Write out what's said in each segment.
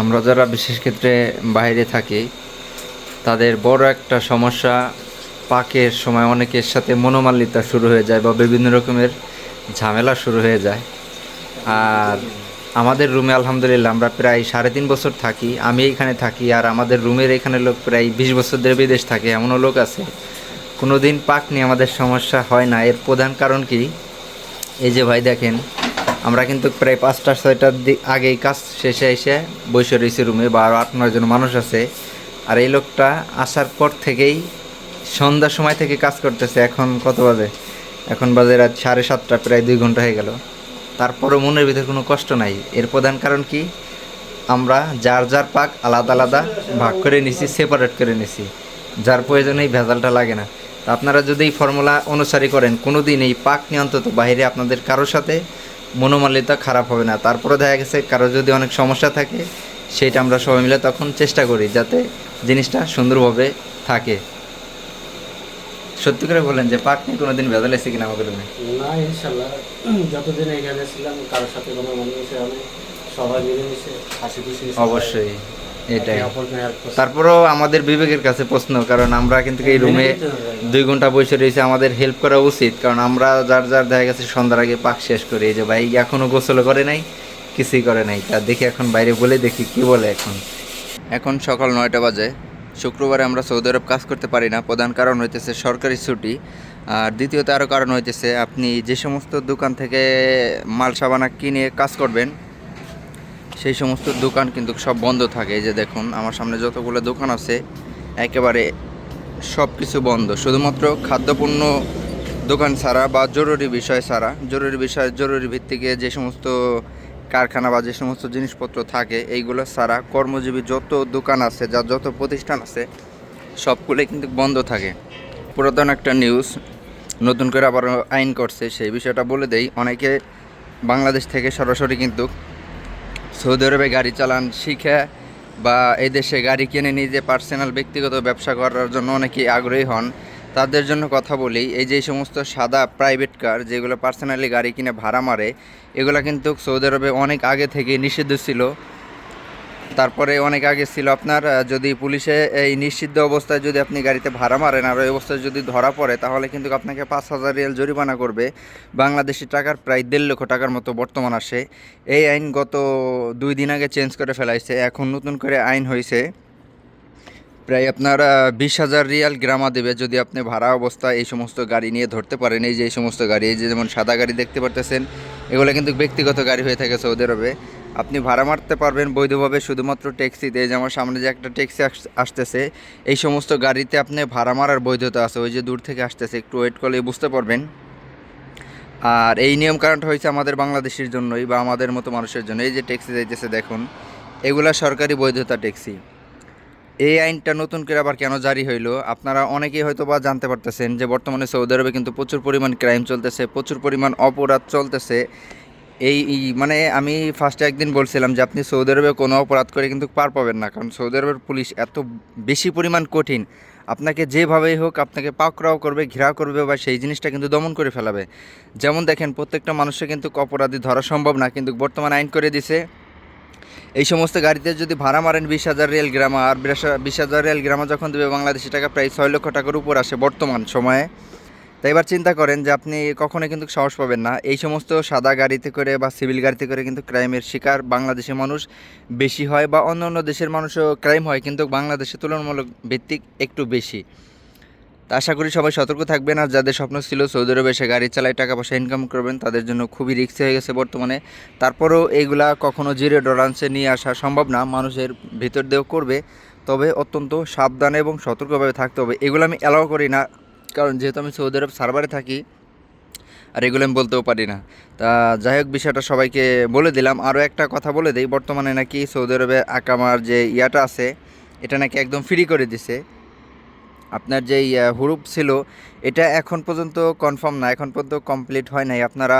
আমরা যারা বিশেষ ক্ষেত্রে বাইরে থাকি, তাদের বড় একটা সমস্যা, পাকের সময় অনেকের সাথে মনোমালিন্যতা শুরু হয়ে যায় বা বিভিন্ন রকমের ঝামেলা শুরু হয়ে যায়। আর আমাদের রুমে আলহামদুলিল্লাহ আমরা প্রায় সাড়ে তিন বছর থাকি, আমি এখানে থাকি আর আমাদের রুমের এখানে লোক প্রায় বিশ বছর ধরে বিদেশ থাকে, এমনও লোক আছে। কোনো দিন পাক নিয়ে আমাদের সমস্যা হয় না। এর প্রধান কারণ কি? এই যে ভাই দেখেন আমরা কিন্তু প্রায় পাঁচটা ছয়টার দিক আগেই কাজ শেষে এসে বসে রয়েছি রুমে বা আরও আট, নয় জন মানুষ আছে। আর এই লোকটা আসার পর থেকেই সন্ধ্যার সময় থেকে কাজ করতেছে, এখন কত বাজে? এখন বাজে রাত সাড়ে সাতটা, প্রায় দুই ঘণ্টা হয়ে গেল। তারপরও মনের ভিতরে কোনো কষ্ট নাই। এর প্রধান কারণ কি? আমরা যার যার পাক আলাদা আলাদা ভাগ করে নিছি সেপারেট করে নিছি। যার প্রয়োজনে এই ভেজালটা লাগে না। তা আপনারা যদি এই ফর্মুলা অনুসারী করেন কোনো দিন এই পাক নিয়ে অন্তত বাইরে আপনাদের কারোর সাথে মনোমালিন্যতা খারাপ হবে না। তারপরে দেখা গেছে কারও যদি অনেক সমস্যা থাকে সেটা আমরা সবাই মিলে তখন চেষ্টা করি যাতে জিনিসটা সুন্দরভাবে থাকে। সত্যি করে বলেন যে পাক নিয়ে কোনোদিন ভেজাল এসে কিনা আমাদের রুমে না ইনশাল্লাহ। যতদিন এখানে ছিলাম কারোর সাথে কোনো আমি সবাই মিলেমিশে হাসি খুশি অবশ্যই। এটাই। তারপরেও আমাদের বিবেকের কাছে প্রশ্ন কারণ আমরা কিন্তু এই রুমে। দুই ঘণ্টা বসে রয়েছে আমাদের হেল্প করা উচিত কারণ আমরা যার যার দেখা গেছে সন্ধ্যার আগে পাক শেষ করি। এই যে ভাই এখনও গোসল করে নাই কিছুই করে নাই। তা দেখি এখন বাইরে বলে দেখি কি বলে এখন। এখন সকাল নয়টা বাজে। শুক্রবারে আমরা সৌদি আরব কাজ করতে পারি না। প্রধান কারণ হইতেছে সরকারি ছুটি। আর দ্বিতীয়ত আরও কারণ হইতেছে আপনি যে সমস্ত দোকান থেকে মাল সাবানা কিনে কাজ করবেন সেই সমস্ত দোকান কিন্তু সব বন্ধ থাকে। এই যে দেখুন, আমার সামনে যতগুলো দোকান আছে, একেবারে সব কিছু বন্ধ। শুধুমাত্র খাদ্যপণ্য দোকান ছাড়া বা জরুরি বিষয় ছাড়া, জরুরি বিষয়, জরুরি ভিত্তিকে যে সমস্ত কারখানা বা যে সমস্ত জিনিসপত্র থাকে, এইগুলো ছাড়া কর্মজীবী যত দোকান আছে যা যত প্রতিষ্ঠান আছে, সবগুলোই কিন্তু বন্ধ থাকে। পুরাতন একটা নিউজ নতুন করে আবার আইন করছে, সেই বিষয়টা বলে দেই। অনেকে বাংলাদেশ থেকে সরাসরি কিন্তু সৌদি আরবে গাড়ি চালান শিখে বা এই দেশে গাড়ি কিনে নিজে পার্সোনাল ব্যক্তিগত ব্যবসা করার জন্য অনেকেই আগ্রহী হন। তাদের জন্য কথা বলি, এই যে সমস্ত সাদা প্রাইভেট কার যেগুলো পার্সোনালি গাড়ি কিনে ভাড়া মারে, এগুলো কিন্তু সৌদি আরবে অনেক আগে থেকে নিষিদ্ধ ছিল। তারপরে অনেক আগে ছিল আপনার যদি পুলিশে এই নিষিদ্ধ অবস্থায় যদি আপনি গাড়িতে ভাড়া মারেন আর ওই অবস্থায় যদি ধরা পড়ে, তাহলে কিন্তু আপনাকে পাঁচ হাজার রিয়াল জরিমানা করবে। বাংলাদেশি টাকার প্রায় দেড় লক্ষ টাকার মতো বর্তমান আসে। এই আইন গত দুই দিন আগে চেঞ্জ করে ফেলাইছে। এখন নতুন করে আইন হয়েছে প্রায় আপনার বিশ হাজার রিয়াল গ্রামা দেবে যদি আপনি ভাড়া অবস্থায় এই সমস্ত গাড়ি নিয়ে ধরতে পারেন। এই যে এই সমস্ত গাড়ি, এই যে যেমন সাদা গাড়ি দেখতে পারতেছেন, এগুলো কিন্তু ব্যক্তিগত গাড়ি হয়ে থাকে সৌদি আরবে। আপনি ভাড়া মারতে পারবেন বৈধভাবে। শুধুমাত্র ট্যাক্সিতে এই যে আমার সামনে যে একটা ট্যাক্সি আসতেছে, এই সমস্ত গাড়িতে আপনি ভাড়া মারার বৈধতা আছে। ওই যে দূর থেকে আসতেছে, একটু ওয়েট করলে বুঝতে পারবেন। আর এই নিয়ম কারণটা হয়েছে আমাদের বাংলাদেশের জন্যই বা আমাদের মতো মানুষের জন্য। এই যে ট্যাক্সি যাইতেছে, দেখুন, এগুলা সরকারি বৈধতা ট্যাক্সি এই আইনটা নতুন করে আবার কেন জারি হইল? আপনারা অনেকেই হয়তো বা জানতে পারতেছেন যে বর্তমানে সৌদি আরবে কিন্তু প্রচুর পরিমাণ ক্রাইম চলতেছে, প্রচুর পরিমাণ অপরাধ চলতেছে। এই মানে আমি ফার্স্টে একদিন বলছিলাম যে আপনি সৌদি আরবে কোনো অপরাধ করে কিন্তু পার পাবেন না, কারণ সৌদি আরবের পুলিশ এত বেশি পরিমাণ কঠিন। আপনাকে যেভাবেই হোক আপনাকে পাকড়াও করবে, ঘেরাও করবে বা সেই জিনিসটা কিন্তু দমন করে ফেলাবে। যেমন দেখেন, প্রত্যেকটা মানুষকে কিন্তু অপরাধী ধরা সম্ভব না, কিন্তু বর্তমান আইন করে দিছে, এই সমস্ত গাড়িতে যদি ভাড়া মারেন বিশ হাজার রেল গ্রামা, আর বিশ হাজার রেল গ্রামা যখন দেবে, বাংলাদেশি টাকা প্রায় ছয় লক্ষ টাকার উপর আসে বর্তমান সময়ে। তাই এবার চিন্তা করেন যে আপনি কখনো কিন্তু সাহস পাবেন না। এই সমস্ত সাদা গাড়িতে করে বা সিভিল গাড়িতে করে কিন্তু ক্রাইমের শিকার বাংলাদেশের মানুষ বেশি হয় বা অন্য অন্য দেশের মানুষও ক্রাইম হয়, কিন্তু বাংলাদেশে তুলনামূলক ভিত্তিক একটু বেশি। তা আশা করি সবাই সতর্ক থাকবেন আর যাদের স্বপ্ন ছিল সৌদি আরবে এসে গাড়ি চালায় টাকা পয়সা ইনকাম করবেন, তাদের জন্য খুবই রিস্ক হয়ে গেছে বর্তমানে। তারপরেও এইগুলা কখনো জিরো ডলান্সে নিয়ে আসা সম্ভব না, মানুষের ভিতর দিয়েও করবে। তবে অত্যন্ত সাবধানে এবং সতর্কভাবে থাকতে হবে। এগুলো আমি অ্যালাউ করি না। কারণ যেহেতু আমি সৌদি আরব সার্ভারে থাকি, আর এগুলো আমি বলতেও পারি না। তা যাই হোক, বিষয়টা সবাইকে বলে দিলাম। আরও একটা কথা বলে দিই, বর্তমানে নাকি সৌদি আরবে আকামার যে ইয়াটা আছে, এটা নাকি একদম ফ্রি করে দিছে। আপনার যে হুরুপ ছিল, এটা এখন পর্যন্ত কনফার্ম না, এখন পর্যন্ত কমপ্লিট হয় নাই। আপনারা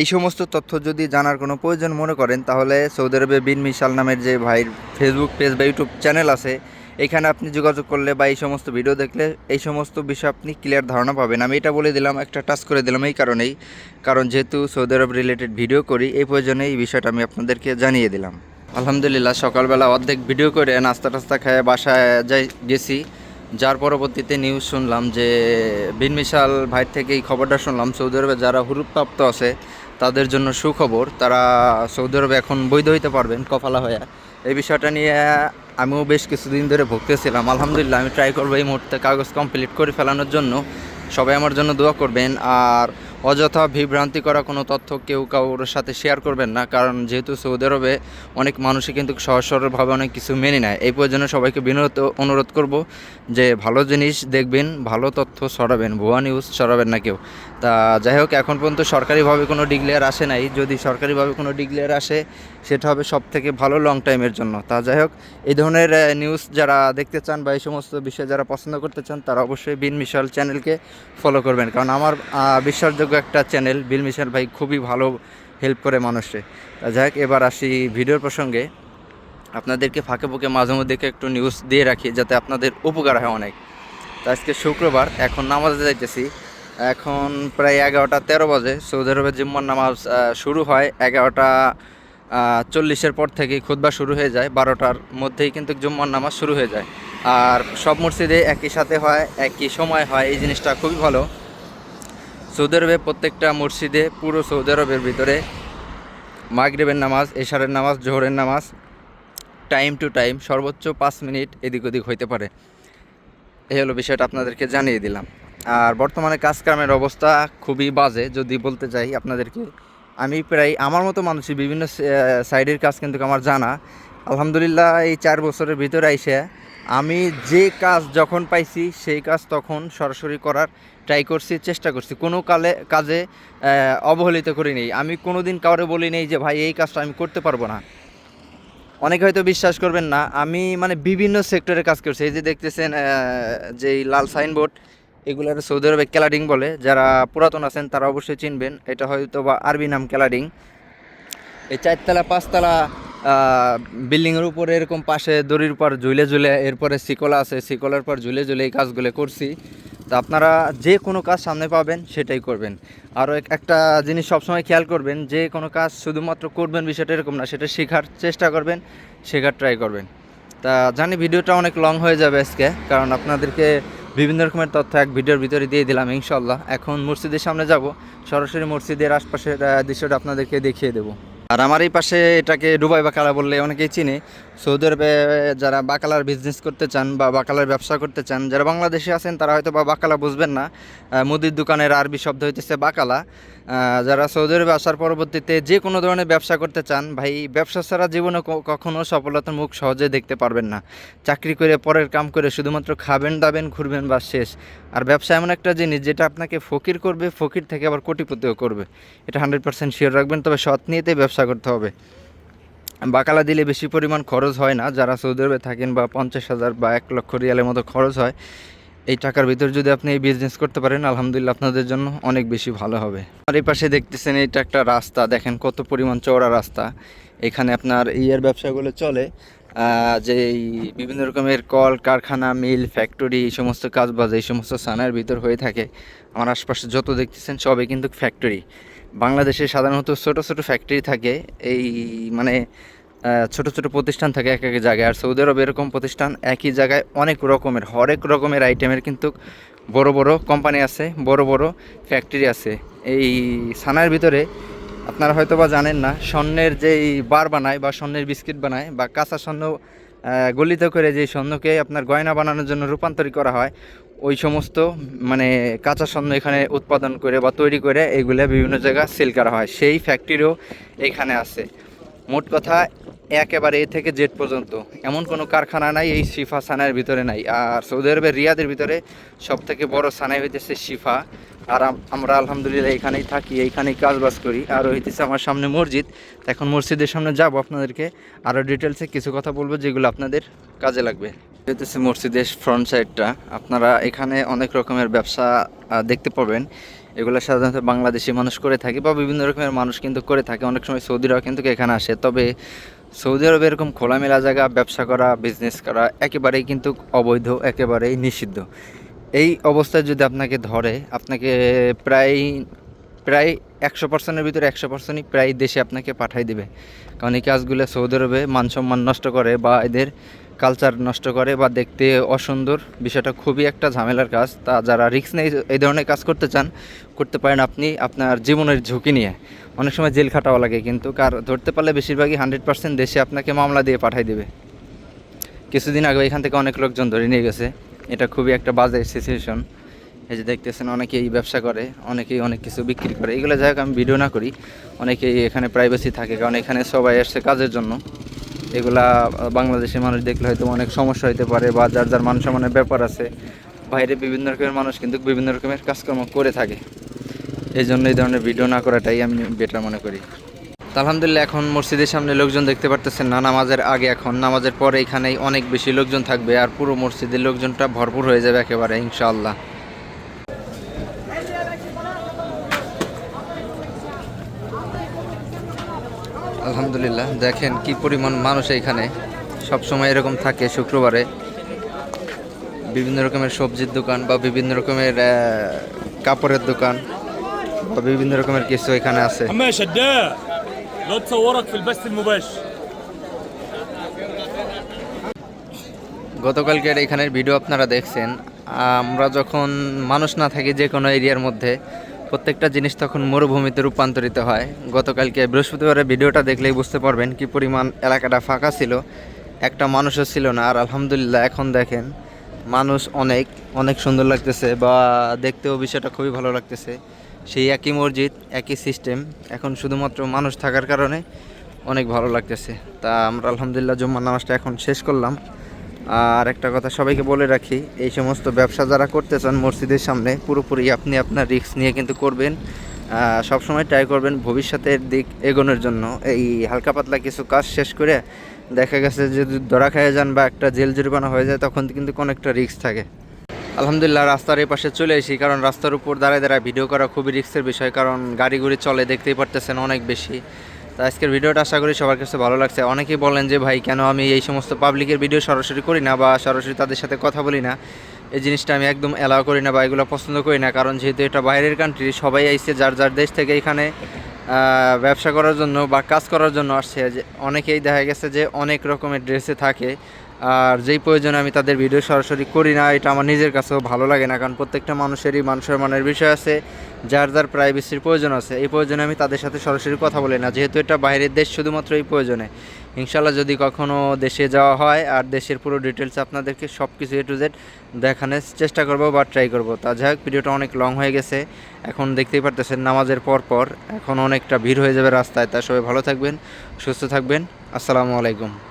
এই সমস্ত তথ্য যদি জানার কোনো প্রয়োজন মনে করেন, তাহলে সৌদি আরবে বিন মিশাল নামের যে ভাইয়ের ফেসবুক পেজ বা ইউটিউব চ্যানেল আছে এখানে আপনি যোগাযোগ করলে বা এই সমস্ত ভিডিও দেখলে এই সমস্ত বিষয় আপনি ক্লিয়ার ধারণা পাবেন। আমি এটা বলে দিলাম, একটা টাচ করে দিলাম এই কারণেই। কারণ যেহেতু সৌদি আরব রিলেটেড ভিডিও করি, এই প্রয়োজনে এই বিষয়টা আমি আপনাদেরকে জানিয়ে দিলাম। আলহামদুলিল্লাহ, সকালবেলা অর্ধেক ভিডিও করে নাস্তা টাস্তা খেয়ে বাসায় যাই, গেছি। যার পরবর্তীতে নিউজ শুনলাম যে বিন মিশাল ভাই থেকে এই খবরটা শুনলাম সৌদি আরবে যারা হুরুপ্রাপ্ত আছে, তাদের জন্য সুখবর, তারা সৌদি আরবে এখন বৈধ হইতে পারবেন কফালা হয়ে এই বিষয়টা নিয়ে আমিও বেশ কিছুদিন ধরে ভুগতেছিলাম। আলহামদুলিল্লাহ, আমি ট্রাই করব এই মুহূর্তে কাগজ কমপ্লিট করে ফেলানোর জন্য। সবাই আমার জন্য দোয়া করবেন। আর অযথা বিভ্রান্তি করা কোনো তথ্য কেউ কারোর সাথে শেয়ার করবেন না, কারণ যেহেতু সৌদি আরবে অনেক মানুষই কিন্তু সহজ সরলভাবে অনেক কিছু মেনে নেয়। এই প্রয়োজনে সবাইকে বিনোদ অনুরোধ করব যে ভালো জিনিস দেখবেন, ভালো তথ্য ছড়াবেন। ভুয়া নিউজ ছড়াবেন না কেউ। তা যাই হোক, এখন পর্যন্ত সরকারিভাবে কোনো ডিক্লেয়ার আসে নাই। যদি সরকারিভাবে কোনো ডিক্লেয়ার আসে, সেটা হবে সব থেকে ভালো লং টাইমের জন্য। তা যাই হোক, এই ধরনের নিউজ যারা দেখতে চান বা এই সমস্ত বিষয় যারা পছন্দ করতে চান, তারা অবশ্যই বিন মিশাল চ্যানেলকে ফলো করবেন। কারণ আমার বিশ্বাসযোগ্য একটা চ্যানেল বিল মিশাল ভাই খুবই ভালো হেল্প করে মানুষে। তা যাই হোক, এবার আসি ভিডিওর প্রসঙ্গে। আপনাদেরকে ফাঁকে ফুঁকে মাঝে মধ্যে একটু নিউজ দিয়ে রাখি, যাতে আপনাদের উপকার হয় অনেক। তো আজকে শুক্রবার, এখন নামাজে যাইতেছি। এখন প্রায় এগারোটা তেরো বাজে। সৌদি আরবের জিম্মার নামাজ শুরু হয় এগারোটা চল্লিশের পর থেকেই খুতবা শুরু হয়ে যায়, বারোটার মধ্যেই কিন্তু জুম্মার নামাজ শুরু হয়ে যায়। আর সব মসজিদে একই সাথে হয়, একই সময় হয়, এই জিনিসটা খুবই ভালো। সৌদি আরবে প্রত্যেকটা মসজিদে পুরো সৌদি আরবের ভিতরে মাগরিবের নামাজ, এশারের নামাজ, জোহরের নামাজ, টাইম টু টাইম সর্বোচ্চ পাঁচ মিনিট এদিক ওদিক হইতে পারে। এই হলো বিষয়টা আপনাদেরকে জানিয়ে দিলাম। আর বর্তমানে কাজকামের অবস্থা খুবই বাজে। যদি বলতে চাই আপনাদেরকে, আমি প্রায় আমার মতো মানুষই বিভিন্ন সাইডের কাজ কিন্তু আমার জানা। আলহামদুলিল্লাহ এই চার বছরের ভিতরে আইসে আমি যে কাজ যখন পাইছি, সেই কাজ তখন সরাসরি করার ট্রাই করছি, চেষ্টা করছি। কোনো কালে, কাজে অবহেলিত করি করিনি আমি কোনো দিন কাউরে বলি নেই যে, ভাই, এই কাজটা আমি করতে পারব না। অনেকে হয়তো বিশ্বাস করবেন না। আমি মানে বিভিন্ন সেক্টরে কাজ করছি। এই যে দেখতেছেন যে লাল সাইনবোর্ড এগুলোর সৌদি আরবে ক্যালাডিং বলে, যারা পুরাতন আছেন তারা অবশ্যই চিনবেন। এটা হয়তো বা আরবি নাম ক্যালাডিং। এই চারতলা, পাঁচতলা বিল্ডিংয়ের উপরে এরকম পাশে দড়ির পর ঝুলে ঝুলে এরপরে শিকলা আছে, শিকলার পর ঝুলে ঝুলে এই কাজগুলো করছি। তো আপনারা যে কোনো কাজ সামনে পাবেন সেটাই করবেন। আরও এক- একটা জিনিস সবসময় খেয়াল করবেন, যে কোনো কাজ শুধুমাত্র করবেন বিষয়টা এরকম না, সেটা শেখার চেষ্টা করবেন, শেখার ট্রাই করবেন। তা জানি ভিডিওটা অনেক লং হয়ে যাবে আজকে, কারণ আপনাদেরকে বিভিন্ন রকমের তথ্য এক ভিডিওর ভিতরে দিয়ে দিলাম ইনশাল্লাহ এখন মসজিদের সামনে যাব, সরাসরি মসজিদের আশপাশের দৃশ্যটা আপনাদেরকে দেখিয়ে দেবো। আর আমার এই পাশে এটাকে ডুবাই বাকালা বললে অনেকেই চিনে। সৌদি আরবে যারা বাকালার বিজনেস করতে চান বা বাকালার ব্যবসা করতে চান, যারা বাংলাদেশে আছেন, তারা হয়তো বা বাকালা বুঝবেন না। মুদির দোকানের আরবি শব্দ হইতেছে বাকালা যারা সৌদি আরবে আসার পরবর্তীতে যে কোনো ধরনের ব্যবসা করতে চান, ভাই, ব্যবসা ছাড়া জীবনে ক- কখনো সফলতার মুখ সহজে দেখতে পারবেন না। চাকরি করে, পরের কাম করে শুধুমাত্র খাবেন, দাবেন, ঘুরবেন বা শেষ। আর ব্যবসা এমন একটা জিনিস যেটা আপনাকে ফকির করবে, ফকির থেকে আবার কোটিপতিও করবে। এটা হান্ড্রেড পার্সেন্ট শিওর রাখবেন, তবে সৎ নিয়েতে ব্যবসা করতে হবে। বাকালা দিলে বেশি পরিমাণ খরচ হয় না। যারা সৌদি আরবে থাকেন বা পঞ্চাশ হাজার বা এক লক্ষ রিয়ালের মতো খরচ হয়, এই টাকার ভিতর যদি আপনি এই বিজনেস করতে পারেন, আলহামদুলিল্লাহ আপনাদের জন্য অনেক বেশি ভালো হবে। আর এই পাশে দেখতেছেন এটা একটা রাস্তা। দেখেন কত পরিমাণ চওড়া রাস্তা। এখানে আপনার ইয়ের ব্যবসাগুলো চলে। যে বিভিন্ন রকমের কল, কারখানা, মিল ফ্যাক্টরি এই সমস্ত কাজবাজ, এই সমস্ত সানার ভিতর হয়ে থাকে। আমার আশপাশে যত দেখতেছেন সবই কিন্তু ফ্যাক্টরি বাংলাদেশে সাধারণত ছোট ছোট ফ্যাক্টরি থাকে, এই মানে ছোট ছোট প্রতিষ্ঠান থাকে এক এক জায়গায়। আর সৌদি আরবে এরকম প্রতিষ্ঠান একই জায়গায় অনেক রকমের, হরেক রকমের আইটেমের কিন্তু বড় বড় কোম্পানি আছে, বড় বড় ফ্যাক্টরি আছে। এই সানার ভিতরে আপনারা হয়তো বা জানেন না, স্বর্ণের যেই বার বানায় বা স্বর্ণের বিস্কিট বানায় বা কাঁচা স্বর্ণ গলিত করে যে স্বর্ণকে আপনার গয়না বানানোর জন্য রূপান্তরিত করা হয় ওই সমস্ত মানে কাঁচা স্বর্ণ এখানে উৎপাদন করে বা তৈরি করে এগুলো বিভিন্ন জায়গায় সেল করা হয়। সেই ফ্যাক্টরিও এখানে আছে। মোট কথা, একেবারে এ থেকে জেড পর্যন্ত। এমন কোনো কারখানা নাই, এই শিফা সানার ভিতরে নাই। আর সৌদি আরবের রিয়াদের ভিতরে সব থেকে বড় সানাই হইতেছে শিফা। আর আমরা আলহামদুলিল্লাহ এখানেই থাকি এইখানেই কাজবাজ করি। আর হইতেছে আমার সামনে মসজিদ। এখন মসজিদের সামনে যাব আপনাদেরকে। আরও ডিটেলসে কিছু কথা বলব যেগুলো আপনাদের কাজে লাগবে। হইতেছে মসজিদের ফ্রন্ট সাইডটা আপনারা এখানে অনেক রকমের ব্যবসা দেখতে পাবেন এগুলো সাধারণত বাংলাদেশি মানুষ করে থাকে বা বিভিন্ন রকমের মানুষ কিন্তু করে থাকে। অনেক সময় সৌদিরাও কিন্তু এখানে আসে। তবে সৌদি আরবে এরকম খোলামেলা জায়গা, ব্যবসা করা বিজনেস করা একেবারেই কিন্তু অবৈধ, একেবারেই নিষিদ্ধ। এই অবস্থায় যদি আপনাকে ধরে, আপনাকে প্রায় প্রায় একশো পার্সেন্টের ভিতরে একশো পার্সেন্টই প্রায় দেশে আপনাকে পাঠাই দেবে। কারণ এই কাজগুলো সৌদি আরবে মান সম্মান নষ্ট করে বা এদের কালচার নষ্ট করে বা দেখতে অসুন্দর, বিষয়টা খুবই একটা ঝামেলার কাজ। তা যারা রিস্ক নেই, এই ধরনের কাজ করতে চান, করতে পারেন আপনি আপনার জীবনের ঝুঁকি নিয়ে। অনেক সময় জেল খাটাও লাগে, কিন্তু কার ধরতে পারলে বেশিরভাগই হান্ড্রেড পার্সেন্ট দেশে আপনাকে মামলা দিয়ে পাঠাই দেবে। কিছুদিন আগে এখান থেকে অনেক লোকজন ধরে নিয়ে গেছে। এটা খুবই একটা বাজে সিচুয়েশন এই যে দেখতেছেন, অনেকেই ব্যবসা করে, অনেকেই অনেক কিছু বিক্রি করে। এগুলো যাই হোক, আমি ভিডিও না করি। অনেকেই এখানে প্রাইভেসি থাকে, কারণ এখানে সবাই আসছে কাজের জন্য। এগুলা বাংলাদেশের মানুষ দেখলে হয়তো অনেক সমস্যা হতে পারে বা যার যার মান সম্মানের ব্যাপার আছে, বাইরে বিভিন্ন রকমের মানুষ কিন্তু বিভিন্ন রকমের কাজকর্ম করে থাকে। এই জন্য এই ধরনের ভিডিও না করাটাই আমি বেটার মনে করি। আলহামদুলিল্লাহ এখন মসজিদের সামনে লোকজন দেখতে পারতেছেন না, নামাজের আগে এখন, নামাজের পরে এখানেই অনেক বেশি লোকজন থাকবে আর পুরো মসজিদের লোকজনটা ভরপুর হয়ে যাবে একেবারে, ইনশাআল্লাহ। আলহামদুলিল্লাহ দেখেন কি পরিমাণ মানুষ এইখানে। সবসময় এরকম থাকে শুক্রবারে। বিভিন্ন রকমের সবজির দোকান বা বিভিন্ন রকমের কাপড়ের দোকান বা বিভিন্ন রকমের কিছু এখানে আছে। গতকালকের এখানের ভিডিও আপনারা দেখছেন। আমরা যখন মানুষ না থাকি যে কোনো এরিয়ার মধ্যে প্রত্যেকটা জিনিস তখন মরুভূমিতে রূপান্তরিত হয়। গতকালকে বৃহস্পতিবারের ভিডিওটা দেখলেই বুঝতে পারবেন কি পরিমাণ এলাকাটা ফাঁকা ছিল। একটা মানুষও ছিল না। আর আলহামদুলিল্লাহ এখন দেখেন, মানুষ অনেক অনেক সুন্দর লাগতেছে বা দেখতেও বিষয়টা খুবই ভালো লাগতেছে। সেই একই মসজিদ, একই সিস্টেম এখন শুধুমাত্র মানুষ থাকার কারণে অনেক ভালো লাগতেছে। তা আমরা আলহামদুলিল্লাহ জুম্মার নামাজটা এখন শেষ করলাম। আর একটা কথা সবাইকে বলে রাখি, এই সমস্ত ব্যবসা যারা করতে চান মসজিদের সামনে, পুরোপুরি আপনি আপনার রিস্ক নিয়ে কিন্তু করবেন। সবসময় ট্রাই করবেন ভবিষ্যতের দিক এগোনোর জন্য। এই হালকা পাতলা কিছু কাজ শেষ করে দেখা গেছে যে ধরা খেয়ে যান বা একটা জেল জরিমানা হয়ে যায়, তখন কিন্তু কোনো একটা রিস্ক থাকে। আলহামদুলিল্লাহ, রাস্তার এই পাশে চলে এসি কারণ রাস্তার উপর দাঁড়ায় দাঁড়ায় ভিডিও করা খুবই রিস্কের বিষয়, কারণ গুড়ি চলে, দেখতেই পারতেছেন অনেক বেশি। তো আজকের ভিডিওটা আশা করি সবার কাছে ভালো লাগছে। অনেকেই বলেন যে, ভাই, কেন আমি এই সমস্ত পাবলিকের ভিডিও সরাসরি করি না বা সরাসরি তাদের সাথে কথা বলি না? এই জিনিসটা আমি একদম অ্যালাউ করি না বা এগুলো পছন্দ করি না। কারণ যেহেতু এটা বাইরের কান্ট্রি সবাই আইসে যার যার দেশ থেকে এখানে ব্যবসা করার জন্য বা কাজ করার জন্য আসছে। অনেকেই দেখা গেছে যে, অনেক রকমের ড্রেসে থাকে। আর যেই প্রয়োজনে আমি তাদের ভিডিও সরাসরি করি না, এটা আমার নিজের কাছেও ভালো লাগে না, কারণ প্রত্যেকটা মানুষেরই মানুষের সম্মানের বিষয় আছে, যার যার প্রাইভেসির প্রয়োজন আছে। এই প্রয়োজনে আমি তাদের সাথে সরাসরি কথা বলি না, যেহেতু এটা বাইরের দেশ শুধুমাত্র এই প্রয়োজনে। ইনশাল্লাহ যদি কখনো দেশে যাওয়া হয়, আর দেশের পুরো ডিটেলস আপনাদেরকে সব কিছু এ টু জেড দেখানোর চেষ্টা করব বা ট্রাই করব। তা যাই হোক, ভিডিওটা অনেক লং হয়ে গেছে, এখন দেখতেই পারতেছেন নামাজের পর পর, এখন অনেকটা ভিড় হয়ে যাবে রাস্তায়, তা সবাই ভালো থাকবেন, সুস্থ থাকবেন, আসসালামু আলাইকুম।